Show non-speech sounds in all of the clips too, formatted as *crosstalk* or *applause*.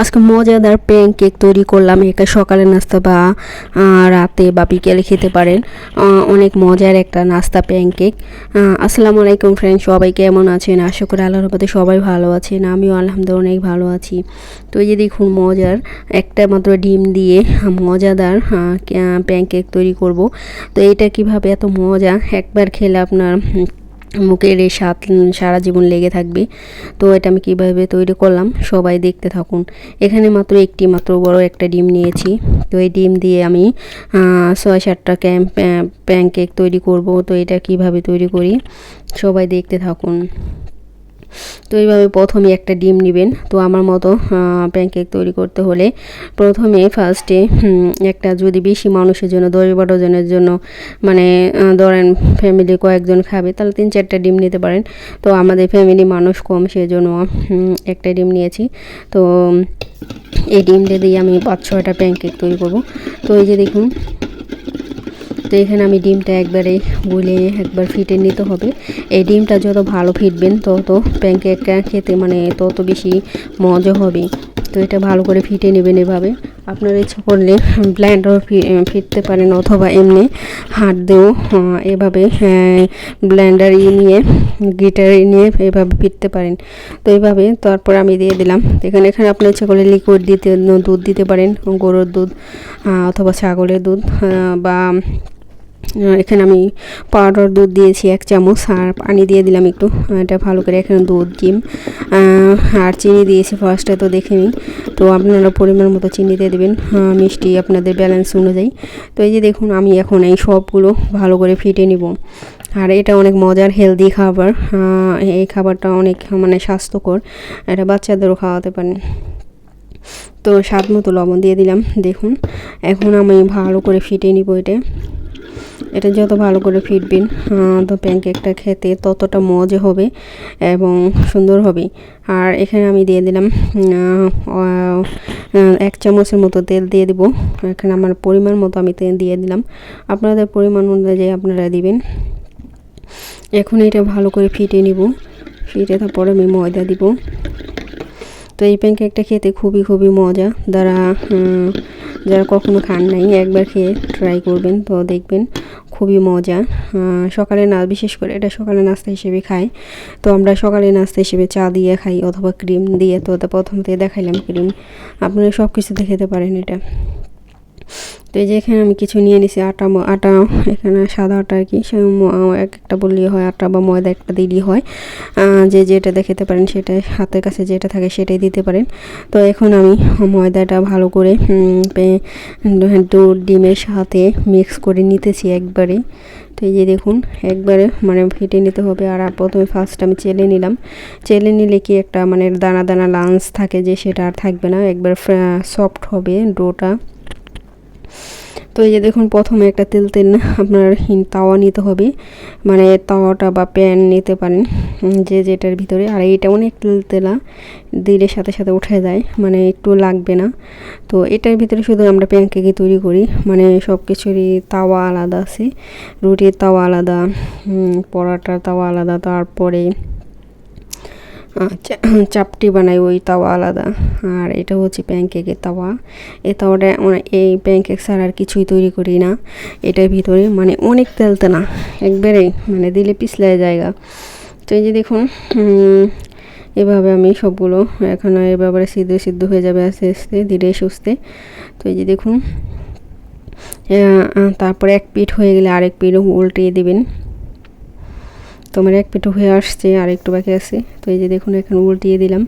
আজকে মজাদার pan cake তৈরি করলাম এটা সকালে নাস্তা বা রাতে বা বিকেলে খেতে পারেন। অনেক মজার একটা নাস্তা প্যান কেক আসসালামু আলাইকুম ফ্রেন্ড সবাই কেমন আছেন? আশা করি আল্লাহর রহমতে সবাই ভালো আছেন, আমিও আলহামদুলিল্লাহ অনেক ভালো আছি। তো এই যে দেখুন মজার, একটা মাত্র ডিম দিয়ে মজাদার প্যান কেক তৈরি করব। তো এটা কীভাবে এত মজা? একবার খেলে আপনার মুখের এই স্বাদ সারা জীবন লেগে থাকবে। তো এটা আমি কীভাবে তৈরি করলাম, সবাই দেখতে থাকুন। এখানে মাত্র একটি মাত্র বড় একটা ডিম নিয়েছি। তো এই ডিম দিয়ে আমি ছয় সাতটা ক্যাম্প প্যান কেক তৈরি করব। তো এটা কীভাবে তৈরি করি, সবাই দেখতে থাকুন। তো এইভাবে প্রথমে একটা ডিম নেবেন। তো আমার মতো প্যানকেক তৈরি করতে হলে প্রথমে ফার্স্টে একটা যদি বেশি মানুষের জন্য, দশ বারো জনের জন্য মানে ধরেন ফ্যামিলি কয়েকজন খাবে, তাহলে তিন চারটা ডিম নিতে পারেন। তো আমাদের ফ্যামিলি মানুষ কম, সেজন্য একটা ডিম নিয়েছি। তো এই ডিমটা দিয়ে আমি পাঁচ ছয়টা প্যানকেক তৈরি করব। তো এই যে দেখুন তো এখানে আমি ডিমটা একবারে গুলে একবার ফিটে নিতে হবে। এই ডিমটা যত ভালো ফিটবেন, তত প্যানকেকটা খেতে মানে তত বেশি মজা হবে। তো এটা ভালো করে ফিটে নেবেন এভাবে। আপনার ইচ্ছা করলে ব্ল্যান্ডারও ফিরতে পারেন অথবা এমনি হাত দিয়েও এভাবে ব্ল্যান্ডার নিয়ে, গিটার নিয়ে এভাবে ফিরতে পারেন। তো এইভাবে তারপর আমি দিয়ে দিলাম। এখানে এখানে আপনার ইচ্ছা করলে লিকুইড দিতে, দুধ দিতে পারেন, গরুর দুধ অথবা ছাগলের দুধ বা এখানে আমি পাউডার দুধ দিয়েছি, এক চামচ, আর পানি দিয়ে দিলাম একটু। এটা ভালো করে এখানে দুধ, ডিম আর চিনি দিয়েছি ফার্স্টে তো দেখে নিই তো আপনারা পরিমাণ মতো চিনি দিয়ে দেবেন মিষ্টি আপনাদের ব্যালেন্স অনুযায়ী। তো এই যে দেখুন, আমি এখন এই সবগুলো ভালো করে ফিটে নিব। আর এটা অনেক মজার হেলদি খাবার এই খাবারটা অনেক মানে স্বাস্থ্যকর। এটা বাচ্চাদেরও খাওয়াতে পারেন। তো স্বাদ মতো লবণ দিয়ে দিলাম, দেখুন। এখন আমি ভালো করে ফিটে নিব এটা। এটা যত ভালো করে ফিটবেন তো প্যানকেকটা খেতে ততটা মজা হবে এবং সুন্দর হবে। আর এখানে আমি দিয়ে দিলাম এক চামচের মতো তেল দিয়ে দিব। এখানে আমার পরিমাণ মতো আমি তেল দিয়ে দিলাম। আপনাদের পরিমাণ অনুযায়ী আপনারা দিবেন। এখন এটা ভালো করে ফিটে নিব। ফিটে তারপরে আমি ময়দা দিব। তো এই প্যানকেকটা খেতে খুবই খুবই মজা। যারা যারা কখনো খান নাই, একবার খেয়ে ট্রাই করবেন তো দেখবেন খুবই মজা। সকালে না বিশেষ করে এটা সকালে নাস্তা হিসেবে খাই। তো আমরা সকালে নাস্তা হিসেবে চা দিয়ে খাই অথবা ক্রিম দিয়ে। তো প্রথমতে দেখাইলাম ক্রিম আপনারা সব কিছুতে খেতে পারেন এটা। তো এই যে এখানে আমি কিছু নিয়ে নিছি, আটা আটা এখানে সাদা আটা আর কি, সে এক একটা বললেই হয় আটা বা ময়দা একটা দিলেই হয়। যে যেটা দেখাতে পারেন সেটাই হাতের কাছে যেটা থাকে সেটাই দিতে পারেন। তো এখন আমি ময়দাটা ভালো করে দুধ ডিমের সাথে মিক্স করে নিতেছি একবারে। তো এই যে দেখুন, একবারে মানে ফেটে নিতে হবে। আর প্রথমে ফার্স্ট আমি চেলে নিলাম। চেলে নিলে কি একটা মানে দানা দানা লাঞ্চ থাকে যে সেটা আর থাকবে না। একবার সফট হবে ডোটা। তো এই যে দেখুন, প্রথমে একটা তেল তেল আপনার তাওয়া নিতে হবে। মানে তাওয়াটা বা প্যান নিতে পারেন যে যেটার ভিতরে। আর এটা অনেক তেল তেলা, দিলে সাথে সাথে উঠে যায় মানে একটু লাগবে না। তো এটার ভিতরে শুধু আমরা প্যানকেকই তৈরি করি। মানে সব কিছুরই তাওয়া আলাদা আছে। রুটির তাওয়া আলাদা পরাটার তাওয়া আলাদা, তারপরে চাপটি বানাই, ওই তাওয়া আলাদা। আর এটা হচ্ছে প্যানকেকের তাওয়া। এই তাওয়াটা আমরা এই প্যানকেক ছাড়া আর কিছুই তৈরি করি না। এটার ভিতরে মানে অনেক তেলতে না একবারেই মানে দিলে পিছলায় জায়গা। তো এই যে দেখুন এভাবে আমি সবগুলো এখন এভাবে সিদ্ধ সিদ্ধ হয়ে যাবে আস্তে আস্তে, ধীরে সুস্থে। তো এই যে দেখুন তারপরে এক পিঠ হয়ে গেলে আরেক পিঠ উল্টিয়ে দেবেন। তো আমার এক পেটু হয়ে আসছে, আর একটু বাকি আছে। তো এই যে দেখুন, এখন উল্টিয়ে দিলাম।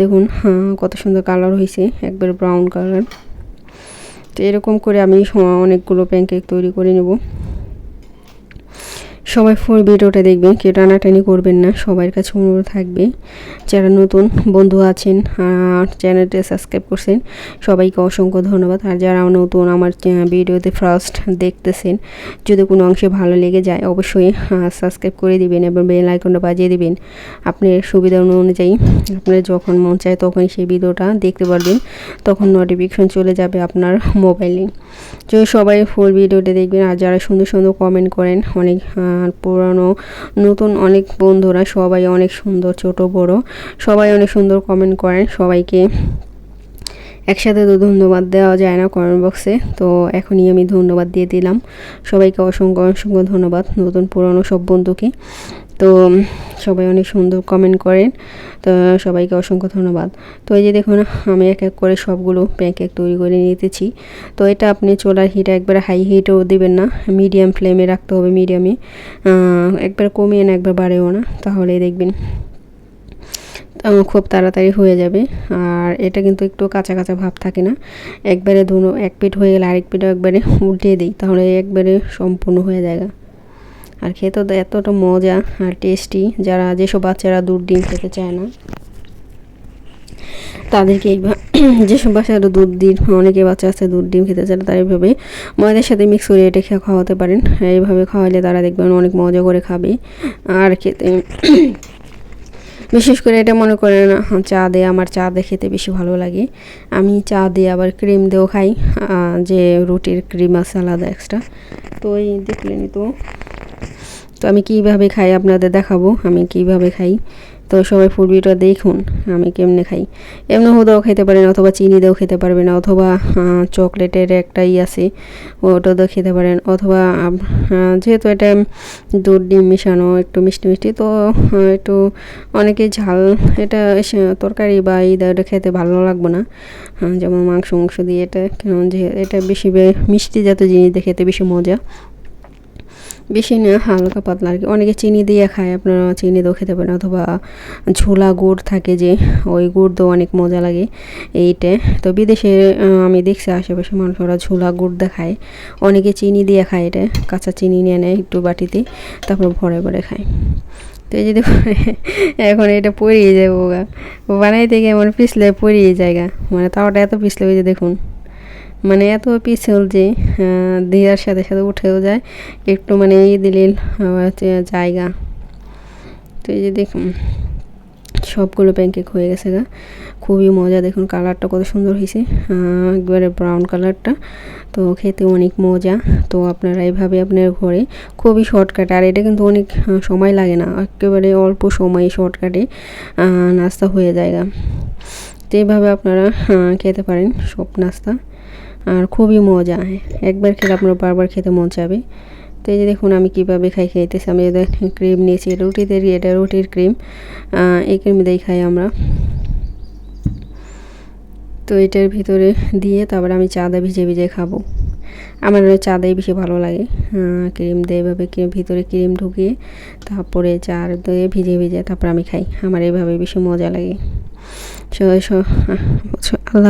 দেখুন হ্যাঁ কত সুন্দর কালার হয়েছে, একবার ব্রাউন কালার তো এরকম করে আমি অনেকগুলো প্যানকেক তৈরি করে নেব। সবাই ফুল ভিডিওটা দেখবেন, কেউ টানাটানি করবেন না সবার কাছে অনুরোধ থাকবে। যারা নতুন বন্ধু আছেন, আর চ্যানেলটা সাবস্ক্রাইব করছেন, সবাইকে অসংখ্য ধন্যবাদ। আর যারা নতুন আমার ভিডিওতে ফার্স্ট দেখতেছেন, যদি কোনো অংশে ভালো লেগে যায়, অবশ্যই সাবস্ক্রাইব করে দিবেন এবং বেল আইকনটা বাজিয়ে দিবেন। আপনার সুবিধা অনুযায়ী, আপনার যখন মন চায় তখন সেই ভিডিওটা দেখতে পারবেন, তখন নোটিফিকেশন চলে যাবে আপনার মোবাইলে তো সবাই ফুল ভিডিওটা দেখবেন, আর যারা সুন্দর সুন্দর কমেন্ট করেন, অনেক আহ, পুরানো নতুন অনেক বন্ধুরা সবাই অনেক সুন্দর ছোট বড়। সবাই অনেক সুন্দর কমেন্ট করেন সবাইকে একসাথে তো ধন্যবাদ দেওয়া যায় না কমেন্ট বক্সে তো এখনই আমি ধন্যবাদ দিয়ে দিলাম। সবাইকে অসংখ্য অসংখ্য ধন্যবাদ নতুন পুরনো সব বন্ধুকে। তো সবাই অনেক সুন্দর কমেন্ট করেন। তো সবাইকে অসংখ্য ধন্যবাদ। তো এই যে দেখুন, আমি এক এক করে সবগুলো প্যানকেক তৈরি করে নিতেছি। তো এটা আপনি চোলার হিট একবার হাই হিটও দেবেন না মিডিয়াম ফ্লেমে রাখতে হবে মিডিয়ামে একবার কমিয়ে না, একবার বাড়েও না তাহলে দেখবেন খুব তাড়াতাড়ি হয়ে যাবে। আর এটা কিন্তু একটু কাঁচা কাঁচা ভাব থাকে না। একবারে ধুনো, এক পিঠ হয়ে গেলে আরেক পিঠও একবারে উল্টে দিই, তাহলে একবারে সম্পূর্ণ হয়ে যায় আর খেতে তো এতটা মজা আর টেস্টি যারা, যেসব বাচ্চারা দুধ ডিম খেতে চায় না, তাদেরকে *clears throat* যেসব বাচ্চারা দুধ ডিম, অনেকে বাচ্চা আছে দুধ ডিম খেতে চায় তারা এইভাবে ময়দের সাথে মিক্স করে এটা খেয়ে খাওয়াতে পারেন। এইভাবে খাওয়ালে তারা দেখবেন অনেক মজা করে খাবে। আর খেতে *clears throat* বিশেষ করে এটা মনে করেন চা দিয়ে আমার চা দিয়ে খেতে বেশি ভালো লাগে। আমি চা দিয়ে আবার ক্রিম দিয়েও খাই যে রুটির ক্রিম আছে আলাদা এক্সট্রা তো এই দেখলেনি তো। তো আমি কীভাবে খাই আপনাদের দেখাবো, আমি কীভাবে খাই। তো সবাই ভিডিও দেখুন, আমি কেমনে খাই। এমনি হুদাও খেতে পারেন অথবা চিনি দিয়েও খেতে পারবেন, অথবা চকলেটের একটাই আছে ওটা দিয়েও খেতে পারেন, অথবা যেহেতু এটা দুধ, ডিম মিশানো, একটু মিষ্টি মিষ্টি, তো একটু অনেকে ঝাল এটা তরকারি বা ই ওটা খেতে ভালো লাগবে না। যেমন মাংস মাংস দিয়ে এটা, কেন যে এটা বেশি মিষ্টি জাতীয় জিনিস দিয়ে খেতে বেশি মজা। বেশি না, হালকা পাতলা আর কি। অনেকে চিনি দিয়ে খায়, আপনারা চিনি দিয়েও খেতে পারেন, অথবা ঝোলা গুড় থাকে যে, ওই গুড় দিয়েও অনেক মজা লাগে এইটা। তো বিদেশে আমি দেখছি আশেপাশে মানুষ ওরা ঝোলা গুড় দিয়ে খায়। অনেকে চিনি দিয়ে খায় এটা, কাঁচা চিনি নিয়ে নেয় একটু বাটিতে, তারপর ভরে ভরে খায়। তো এই যদি এখন এটা পরিয়ে যাব বানাইতে গিয়ে মানে পিছলে পরিয়ে জায়গা মানে তাওটা এত পিছলে ওই যে দেখুন। মানে এত পিছল যে দেওয়ার সাথে সাথে উঠেও যায়। একটু মানে ই দিলে জায়গা। তো এই যে দেখুন, সবগুলো প্যানকেক হয়ে গেছে গা। খুবই মজা, দেখুন কালারটা কত সুন্দর হয়েছে একবারে ব্রাউন কালারটা তো খেতে অনেক মজা। তো আপনারা এইভাবে আপনার ঘরে, খুবই শর্টকাট আর এটা কিন্তু অনেক সময় লাগে না। একেবারে অল্প সময় শর্টকাটে নাস্তা হয়ে যায় গা। তো এইভাবে আপনারা খেতে পারেন সব নাস্তা। আর খুবই মজা একবার খেলে আপনার বারবার খেতে মন চাবে। তো এই যে দেখুন, আমি কীভাবে খাই খাইতেছি। আমি ক্রিম নিয়েছি রুটিতে এটা রুটির ক্রিম এই ক্রিম দিয়েই খাই আমরা। তো এটার ভিতরে দিয়ে তারপরে আমি চাঁদা ভিজে ভিজে খাব। আমার চাঁদাই বেশি ভালো লাগে। ক্রিম দিয়ে এভাবে ভিতরে ক্রিম ঢুকিয়ে তারপরে চার দিয়ে ভিজে ভিজে তারপর আমি খাই। আমার এইভাবে বেশি মজা লাগে। আল্লাহ